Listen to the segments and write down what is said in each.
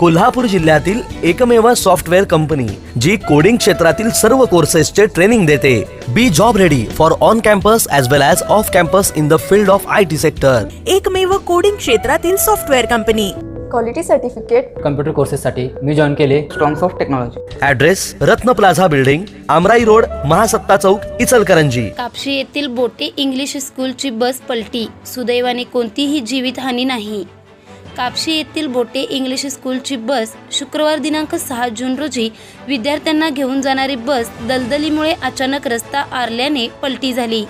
कोल्हापूर जिल्ह्यातील एकमेव software company जी coding क्षेत्रातील सर्व कोर्सेसचे ट्रेनिंग देते. Be job ready for on campus as well as off campus in the field of I T sector एकमेव coding क्षेत्रातील software company. Quality certificate computer कोर्सेससाठी मी join केले. Strongs of technology address Ratna plaza building Amrai road Mahasatta chowk Ichalkaranji. Kapshi येथील बोटे English स्कूलची बस पलटी. सुदैवाने कोणतीही जीवितहानी नाही. कापशी येथील बोटे इंग्लिश स्कूलची बस शुक्रवार दिनांक सहा जून रोजी विद्यार्थ्यांना घेऊन जाणारी बस दलदलीमुळे अचानक रस्ता आरल्याने पलटी झाली.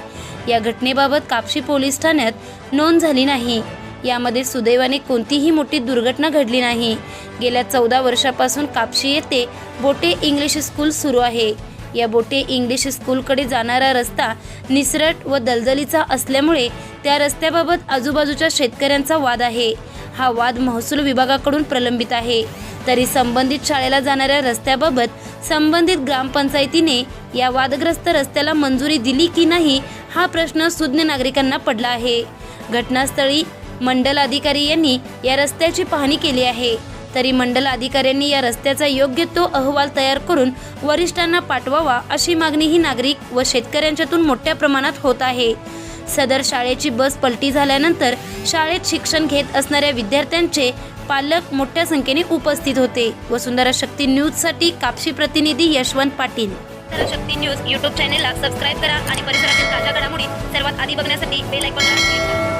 या घटनेबाबत कापशी पोलीस ठाण्यात नोंद झाली नाही. यामध्ये सुदैवाने कोणतीही मोठी दुर्घटना घडली नाही. गेल्या चौदा वर्षापासून कापशी येथे बोटे इंग्लिश स्कूल सुरू आहे. या बोटे इंग्लिश स्कूलकडे जाणारा रस्ता निसरट व दलदलीचा असल्यामुळे त्या रस्त्याबाबत आजूबाजूच्या शेतकऱ्यांचा वाद आहे. हा वाद महसूल विभागाकडून प्रलंबित आहे. तरी संबंधित शाळेला जाणाऱ्या रस्त्याबाबत संबंधित ग्रामपंचायतीने या वादग्रस्त रस्त्याला मंजुरी दिली की नाही हा प्रश्न सुज्ञ नागरिकांना पडला आहे. घटनास्थळी मंडल अधिकारी यांनी या रस्त्याची पाहणी केली आहे. तरी मंडल अधिकाऱ्यांनी या रस्त्याचा योग्य तो अहवाल तयार करून वरिष्ठांना पाठवावा अशी मागणीही नागरिक व शेतकऱ्यांच्यातून मोठ्या प्रमाणात होत आहे. सदर शाळेची बस पलटी झाल्यानंतर शाळेत शिक्षण घेत असणाऱ्या विद्यार्थ्यांचे पालक मोठ्या संख्येने उपस्थित होते. वसुंधरा शक्ती न्यूजसाठी कापशी प्रतिनिधी यशवंत पाटील. शक्ती न्यूज यूट्यूब चॅनेलला सबस्क्राईब करा आणि परिसरातील ताज्या घडामोडी सर्वात आधी बघण्यासाठी बेल आयकॉनला क्लिक करा.